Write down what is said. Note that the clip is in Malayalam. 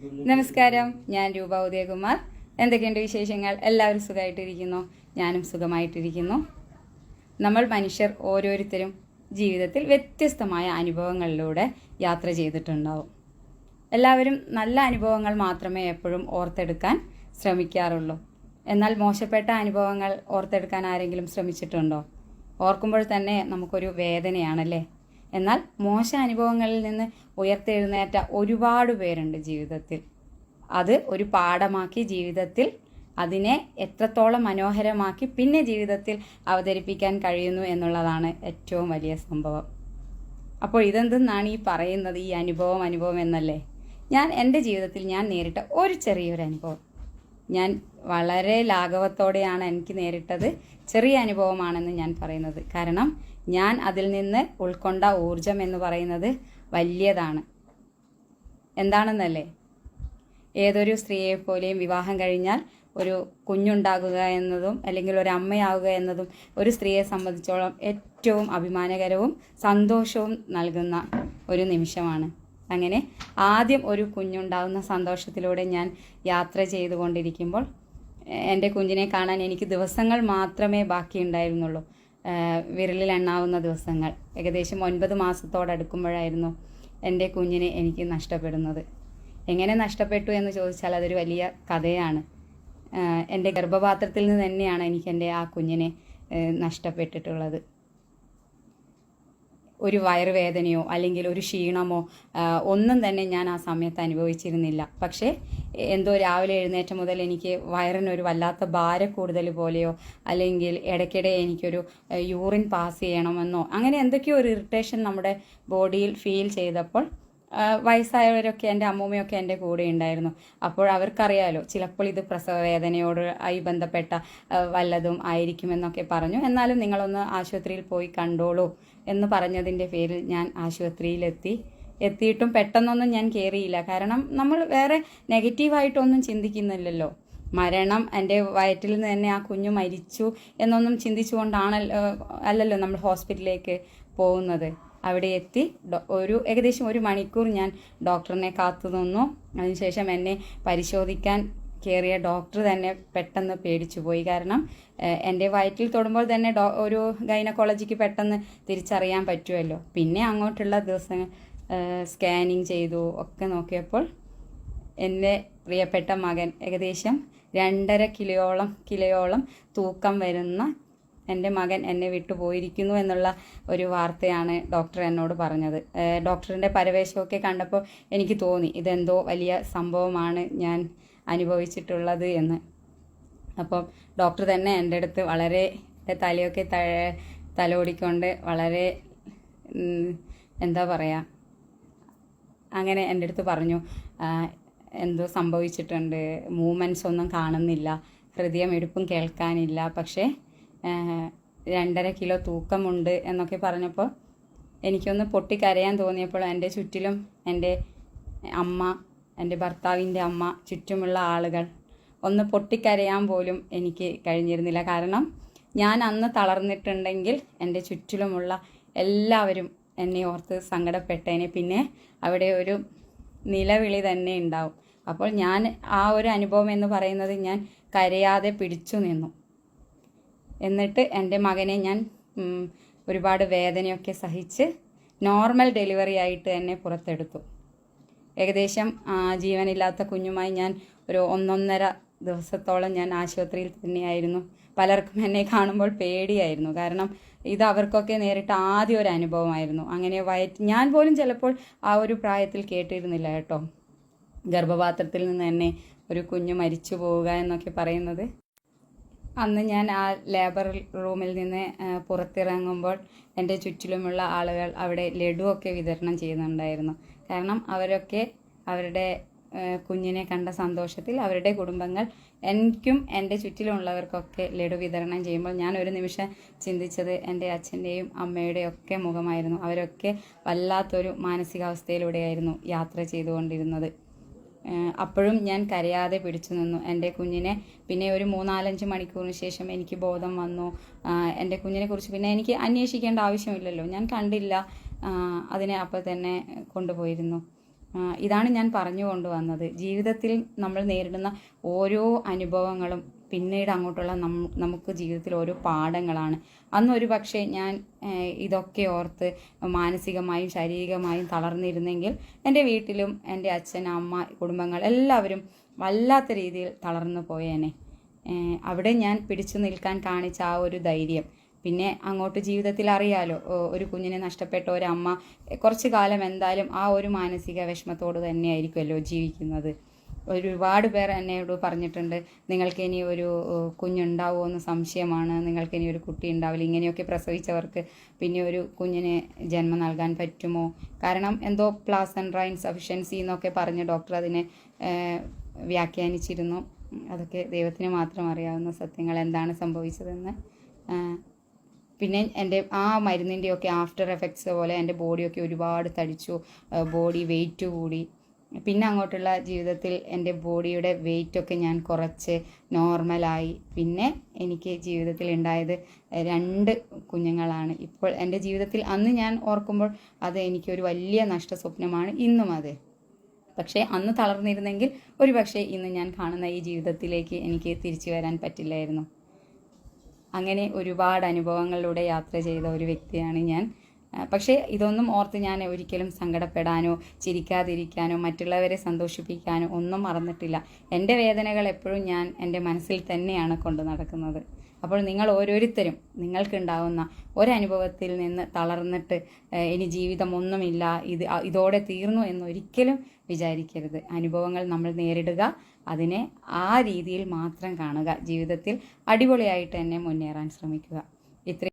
നമസ്കാരം ഞാൻ രൂപ ഉദയകുമാർ. എന്തൊക്കെയുണ്ട് വിശേഷങ്ങൾ? എല്ലാവരും സുഖമായിട്ടിരിക്കുന്നു? ഞാനും സുഖമായിട്ടിരിക്കുന്നു. നമ്മൾ മനുഷ്യർ ഓരോരുത്തരും ജീവിതത്തിൽ വ്യത്യസ്തമായ അനുഭവങ്ങളിലൂടെ യാത്ര ചെയ്തിട്ടുണ്ടാവും. എല്ലാവരും നല്ല അനുഭവങ്ങൾ മാത്രമേ എപ്പോഴും ഓർത്തെടുക്കാൻ ശ്രമിക്കാറുള്ളൂ. എന്നാൽ മോശപ്പെട്ട അനുഭവങ്ങൾ ഓർത്തെടുക്കാൻ ആരെങ്കിലും ശ്രമിച്ചിട്ടുണ്ടോ? ഓർക്കുമ്പോൾ തന്നെ നമുക്കൊരു വേദനയാണല്ലേ? എന്നാൽ മോശ അനുഭവങ്ങളിൽ നിന്ന് ഉയർത്തെഴുന്നേറ്റ ഒരുപാട് പേരുണ്ട് ജീവിതത്തിൽ. അത് ഒരു പാഠമാക്കി ജീവിതത്തിൽ അതിനെ എത്രത്തോളം മനോഹരമാക്കി പിന്നെ ജീവിതത്തിൽ അവതരിപ്പിക്കാൻ കഴിയുന്നു എന്നുള്ളതാണ് ഏറ്റവും വലിയ സംഭവം. അപ്പോൾ ഇതെന്തെന്നാണ് ഈ പറയുന്നത് ഈ അനുഭവം അനുഭവം എന്നല്ലേ? ഞാൻ എന്റെ ജീവിതത്തിൽ ഞാൻ നേരിട്ട ഒരു ചെറിയൊരു അനുഭവം. ഞാൻ വളരെ ലാഘവത്തോടെയാണ് എനിക്ക് നേരിട്ടത്. ചെറിയ അനുഭവമാണെന്ന് ഞാൻ പറയുന്നത്. കാരണം ഞാൻ അതിൽ നിന്ന് ഉൾക്കൊണ്ട ഊർജം എന്ന് പറയുന്നത് വലിയതാണ്. എന്താണെന്നല്ലേ? ഏതൊരു സ്ത്രീയെ പോലെയും വിവാഹം കഴിഞ്ഞാൽ ഒരു കുഞ്ഞുണ്ടാകുക എന്നതും അല്ലെങ്കിൽ ഒരു അമ്മയാവുക എന്നതും ഒരു സ്ത്രീയെ സംബന്ധിച്ചോളം ഏറ്റവും അഭിമാനകരവും സന്തോഷവും നൽകുന്ന ഒരു നിമിഷമാണ്. അങ്ങനെ ആദ്യം ഒരു കുഞ്ഞുണ്ടാവുന്ന സന്തോഷത്തിലൂടെ ഞാൻ യാത്ര ചെയ്തുകൊണ്ടിരിക്കുമ്പോൾ എന്റെ കുഞ്ഞിനെ കാണാൻ എനിക്ക് ദിവസങ്ങൾ മാത്രമേ ബാക്കിയുണ്ടായിരുന്നുള്ളൂ. വിരലിൽ എണ്ണാവുന്ന ദിവസങ്ങൾ. ഏകദേശം ഒൻപത് മാസത്തോടടുക്കുമ്പോഴായിരുന്നു എന്റെ കുഞ്ഞിനെ എനിക്ക് നഷ്ടപ്പെടുന്നത്. എങ്ങനെ നഷ്ടപ്പെട്ടു എന്ന് ചോദിച്ചാൽ അതൊരു വലിയ കഥയാണ്. എന്റെ ഗർഭപാത്രത്തിൽ നിന്ന് തന്നെയാണ് എനിക്ക് എന്റെ ആ കുഞ്ഞിനെ നഷ്ടപ്പെട്ടിട്ടുള്ളത്. ഒരു വയറുവേദനയോ അല്ലെങ്കിൽ ഒരു ക്ഷീണമോ ഒന്നും തന്നെ ഞാൻ ആ സമയത്ത് അനുഭവിച്ചിരുന്നില്ല. പക്ഷേ എന്തോ രാവിലെ എഴുന്നേറ്റ മുതൽ എനിക്ക് വയറിനൊരു വല്ലാത്ത ഭാര കൂടുതൽ പോലെയോ അല്ലെങ്കിൽ ഇടയ്ക്കിടെ എനിക്കൊരു യൂറിൻ പാസ് ചെയ്യണമെന്നോ അങ്ങനെ എന്തൊക്കെയോ ഒരു ഇറിറ്റേഷൻ നമ്മുടെ ബോഡിയിൽ ഫീൽ ചെയ്തപ്പോൾ വയസ്സായവരൊക്കെ എന്റെ അമ്മൂമ്മയൊക്കെ എന്റെ കൂടെ ഉണ്ടായിരുന്നു. അപ്പോൾ അവർക്കറിയാലോ ചിലപ്പോൾ ഇത് പ്രസവ വേദനയോട് ആയി ബന്ധപ്പെട്ട വല്ലതും ആയിരിക്കുമെന്നൊക്കെ പറഞ്ഞു. എന്നാലും നിങ്ങളൊന്ന് ആശുപത്രിയിൽ പോയി കണ്ടോളൂ എന്ന് പറഞ്ഞതിന്റെ പേരിൽ ഞാൻ ആശുപത്രിയിലെത്തി. എത്തിയിട്ടും പെട്ടെന്നൊന്നും ഞാൻ കയറിയില്ല കാരണം നമ്മൾ വേറെ നെഗറ്റീവായിട്ടൊന്നും ചിന്തിക്കുന്നില്ലല്ലോ. മരണം എന്റെ വയറ്റിൽ നിന്ന് തന്നെ ആ കുഞ്ഞു മരിച്ചു എന്നൊന്നും ചിന്തിച്ചുകൊണ്ടാണല്ലോ അല്ലല്ലോ നമ്മൾ ഹോസ്പിറ്റലിലേക്ക് പോകുന്നത്. അവിടെ എത്തി. ഒരു ഏകദേശം ഒരു മണിക്കൂർ ഞാൻ ഡോക്ടറിനെ കാത്തു നിന്നു. അതിനുശേഷം എന്നെ പരിശോധിക്കാൻ കയറിയ ഡോക്ടർ തന്നെ പെട്ടെന്ന് പേടിച്ചു പോയി. കാരണം എന്റെ വയറ്റിൽ തൊടുമ്പോൾ തന്നെ ഡോ ഒരു ഗൈനക്കോളജിക്ക് പെട്ടെന്ന് തിരിച്ചറിയാൻ പറ്റുമല്ലോ. പിന്നെ അങ്ങോട്ടുള്ള ദിവസങ്ങൾ സ്കാനിങ് ചെയ്തു. ഒക്കെ നോക്കിയപ്പോൾ എന്റെ പ്രിയപ്പെട്ട മകൻ ഏകദേശം രണ്ടര കിലോയോളം കിലോയോളം തൂക്കം വരുന്ന എന്റെ മകൻ എന്നെ വിട്ടുപോയിരിക്കുന്നു എന്നുള്ള ഒരു വാർത്തയാണ് ഡോക്ടർ എന്നോട് പറഞ്ഞത്. ഡോക്ടറിന്റെ പരവേശമൊക്കെ കണ്ടപ്പോൾ എനിക്ക് തോന്നി ഇതെന്തോ വലിയ സംഭവമാണ് ഞാൻ അനുഭവിച്ചിട്ടുള്ളത് എന്ന്. അപ്പം ഡോക്ടർ തന്നെ എന്റെ അടുത്ത് വളരെ തലയൊക്കെ ത തലോടിക്കൊണ്ട് വളരെ എന്താ പറയുക അങ്ങനെ എന്റെ അടുത്ത് പറഞ്ഞു എന്തോ സംഭവിച്ചിട്ടുണ്ട് മൂമെന്റ്സ് ഒന്നും കാണുന്നില്ല ഹൃദയം എടുപ്പും കേൾക്കാനില്ല പക്ഷേ രണ്ടര കിലോ തൂക്കമുണ്ട് എന്നൊക്കെ പറഞ്ഞപ്പോൾ എനിക്കൊന്ന് പൊട്ടിക്കരയാൻ തോന്നിയപ്പോൾ എന്റെ ചുറ്റിലും എന്റെ അമ്മ എന്റെ ഭർത്താവിന്റെ അമ്മ ചുറ്റുമുള്ള ആളുകൾ ഒന്ന് പൊട്ടിക്കരയാൻ പോലും എനിക്ക് കഴിഞ്ഞിരുന്നില്ല. കാരണം ഞാൻ അന്ന് തളർന്നിട്ടുണ്ടെങ്കിൽ എന്റെ ചുറ്റിലുമുള്ള എല്ലാവരും എന്നെ ഓർത്ത് സങ്കടപ്പെട്ടേനെ. പിന്നെ അവിടെ ഒരു നിലവിളി തന്നെ ഉണ്ടാവും. അപ്പോൾ ഞാൻ ആ ഒരു അനുഭവം എന്ന് പറയുന്നത് ഞാൻ കരയാതെ പിടിച്ചു നിന്നു. എന്നിട്ട് എന്റെ മകനെ ഞാൻ ഒരുപാട് വേദനയൊക്കെ സഹിച്ച് നോർമൽ ഡെലിവറി ആയിട്ട് തന്നെ പുറത്തെടുത്തു. ഏകദേശം ജീവനില്ലാത്ത കുഞ്ഞുമായി ഞാൻ ഒരു ഒന്നൊന്നര ദിവസത്തോളം ഞാൻ ആശുപത്രിയിൽ തന്നെയായിരുന്നു. പലർക്കും എന്നെ കാണുമ്പോൾ പേടിയായിരുന്നു. കാരണം ഇത് അവർക്കൊക്കെ നേരിട്ട് ആദ്യ ഒരു അനുഭവമായിരുന്നു. അങ്ങനെ വയറ്റ് ഞാൻ പോലും ചിലപ്പോൾ ആ ഒരു പ്രായത്തിൽ കേട്ടിരുന്നില്ല കേട്ടോ. ഗർഭപാത്രത്തിൽ നിന്ന് തന്നെ ഒരു കുഞ്ഞ് മരിച്ചു പോവുക എന്നൊക്കെ പറയുന്നത്. അന്ന് ഞാൻ ആ ലേബർ റൂമിൽ നിന്ന് പുറത്തിറങ്ങുമ്പോൾ എന്റെ ചുറ്റിലുമുള്ള ആളുകൾ അവിടെ ലഡുവൊക്കെ വിതരണം ചെയ്യുന്നുണ്ടായിരുന്നു. കാരണം അവരൊക്കെ അവരുടെ കുഞ്ഞിനെ കണ്ട സന്തോഷത്തിൽ അവരുടെ കുടുംബങ്ങൾ എനിക്കും എന്റെ ചുറ്റിലുമുള്ളവർക്കൊക്കെ ലഡു വിതരണം ചെയ്യുമ്പോൾ ഞാൻ ഒരു നിമിഷം ചിന്തിച്ചത് എന്റെ അച്ഛന്റെയും അമ്മയുടെയും ഒക്കെ മുഖമായിരുന്നു. അവരൊക്കെ വല്ലാത്തൊരു മാനസികാവസ്ഥയിലൂടെയായിരുന്നു യാത്ര ചെയ്തുകൊണ്ടിരുന്നത്. അപ്പോഴും ഞാൻ കരയാതെ പിടിച്ചു നിന്നു. എന്റെ കുഞ്ഞിനെ പിന്നെ ഒരു മൂന്നാലഞ്ച് മണിക്കൂറിന് ശേഷം എനിക്ക് ബോധം വന്നു. എന്റെ കുഞ്ഞിനെ കുറിച്ച് പിന്നെ എനിക്ക് അന്വേഷിക്കേണ്ട ആവശ്യമില്ലല്ലോ. ഞാൻ കണ്ടില്ല അതിനെ അപ്പോൾ തന്നെ കൊണ്ടുപോയിരുന്നു. ഇതാണ് ഞാൻ പറഞ്ഞു കൊണ്ടുവന്നത്. ജീവിതത്തിൽ നമ്മൾ നേരിടുന്ന ഓരോ അനുഭവങ്ങളും പിന്നീട് അങ്ങോട്ടുള്ള നമുക്ക് ജീവിതത്തിൽ ഓരോ പാഠങ്ങളാണ്. അന്ന് ഒരു പക്ഷേ ഞാൻ ഇതൊക്കെ ഓർത്ത് മാനസികമായും ശാരീരികമായും തളർന്നിരുന്നെങ്കിൽ എന്റെ വീട്ടിലും എന്റെ അച്ഛൻ അമ്മ കുടുംബങ്ങൾ എല്ലാവരും വല്ലാത്ത രീതിയിൽ തളർന്നു പോയേനെ. അവിടെ ഞാൻ പിടിച്ചു നിൽക്കാൻ കാണിച്ച ആ ഒരു ധൈര്യം. പിന്നെ അങ്ങോട്ട് ജീവിതത്തിൽ അറിയാലോ ഒരു കുഞ്ഞിനെ നഷ്ടപ്പെട്ട ഒരമ്മ കുറച്ച് കാലം എന്തായാലും ആ ഒരു മാനസിക വിഷമത്തോട് തന്നെയായിരിക്കുമല്ലോ ജീവിക്കുന്നത്. ഒരുപാട് പേർ എന്നോട് പറഞ്ഞിട്ടുണ്ട് നിങ്ങൾക്ക് ഇനി ഒരു കുഞ്ഞുണ്ടാവുമോ എന്ന് സംശയമാണ് നിങ്ങൾക്ക് ഇനി ഒരു കുട്ടി ഉണ്ടാവില്ല ഇങ്ങനെയൊക്കെ പ്രസവിച്ചവർക്ക് പിന്നെ ഒരു കുഞ്ഞിന് ജന്മം നൽകാൻ പറ്റുമോ? കാരണം എന്തോ പ്ലാസൻട്ര ഇൻസഫിഷ്യൻസി എന്നൊക്കെ പറഞ്ഞ് ഡോക്ടർ അതിനെ വ്യാഖ്യാനിച്ചിരുന്നു. അതൊക്കെ ദൈവത്തിന് മാത്രം അറിയാവുന്ന സത്യങ്ങൾ എന്താണ് സംഭവിച്ചതെന്ന്. പിന്നെ എന്റെ ആ മരുന്നിന്റെയൊക്കെ ആഫ്റ്റർ എഫക്ട്സ് പോലെ എന്റെ ബോഡിയൊക്കെ ഒരുപാട് തടിച്ചു ബോഡി വെയിറ്റ് കൂടി. പിന്നെ അങ്ങോട്ടുള്ള ജീവിതത്തിൽ എന്റെ ബോഡിയുടെ വെയിറ്റൊക്കെ ഞാൻ കുറച്ച് നോർമലായി. പിന്നെ എനിക്ക് ജീവിതത്തിൽ ഉണ്ടായത് രണ്ട് കുഞ്ഞുങ്ങളാണ്. ഇപ്പോൾ എന്റെ ജീവിതത്തിൽ അന്ന് ഞാൻ ഓർക്കുമ്പോൾ അത് എനിക്കൊരു വലിയ നഷ്ട സ്വപ്നമാണ് ഇന്നും അത്. പക്ഷേ അന്ന് തളർന്നിരുന്നെങ്കിൽ ഒരു പക്ഷേ ഇന്ന് ഞാൻ കാണുന്ന ഈ ജീവിതത്തിലേക്ക് എനിക്ക് തിരിച്ചു വരാൻ പറ്റില്ലായിരുന്നു. അങ്ങനെ ഒരുപാട് അനുഭവങ്ങളിലൂടെ യാത്ര ചെയ്ത ഒരു വ്യക്തിയാണ് ഞാൻ. പക്ഷേ ഇതൊന്നും ഓർത്ത് ഞാൻ ഒരിക്കലും സങ്കടപ്പെടാനോ ചിരിക്കാതിരിക്കാനോ മറ്റുള്ളവരെ സന്തോഷിപ്പിക്കാനോ ഒന്നും മറന്നിട്ടില്ല. എന്റെ വേദനകൾ എപ്പോഴും ഞാൻ എന്റെ മനസ്സിൽ തന്നെയാണ് കൊണ്ടു നടക്കുന്നത്. അപ്പോൾ നിങ്ങൾ ഓരോരുത്തരും നിങ്ങൾക്കുണ്ടാവുന്ന ഒരനുഭവത്തിൽ നിന്ന് തളർന്നിട്ട് ഇനി ജീവിതം ഒന്നുമില്ല ഇത് ഇതോടെ തീർന്നു എന്നൊരിക്കലും വിചാരിക്കരുത്. അനുഭവങ്ങൾ നമ്മൾ നേരിടുക അതിനെ ആ രീതിയിൽ മാത്രം കാണുക ജീവിതത്തിൽ അടിപൊളിയായിട്ട് തന്നെ മുന്നേറാൻ ശ്രമിക്കുക. ഇത്രയും